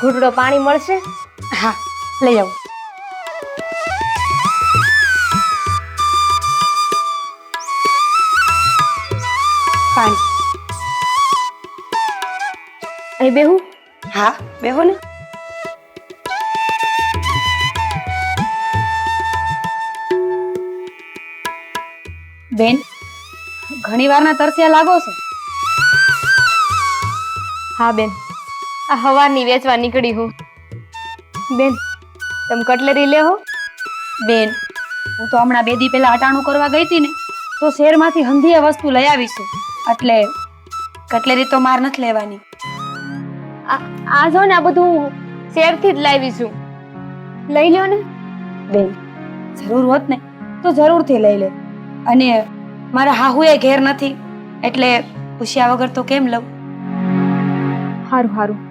ઘૂંટડો પાણી મળશે? હા લઈ આવું. પાણી. અહીં બેહું? હા બેહો ને. બેન ઘણી વારના તરસ્યા લાગો છો? હા બેન. આ હવાની વેચવા નીકળી હું. બેન, તમે કટલેરી લેહો બેન, હું તો હમણાં બે દી પહેલા અટાણું કરવા ગઈ હતી ને, તો શેરમાંથી હંધીએ વસ્તુ લઈ આવીશું. એટલે કટલેરી તો માર નથી લેવાની. આ જો ને આ બધું શેરથી જ લાવીશું લઈ લ્યો ને. બેન, જરૂર હોત ને, તો જરૂરથી લઈ લે. અને મારા હાહુએ ઘેર નથી, એટલે પૂછ્યા વગર તો કેમ લઉં? સારું સારું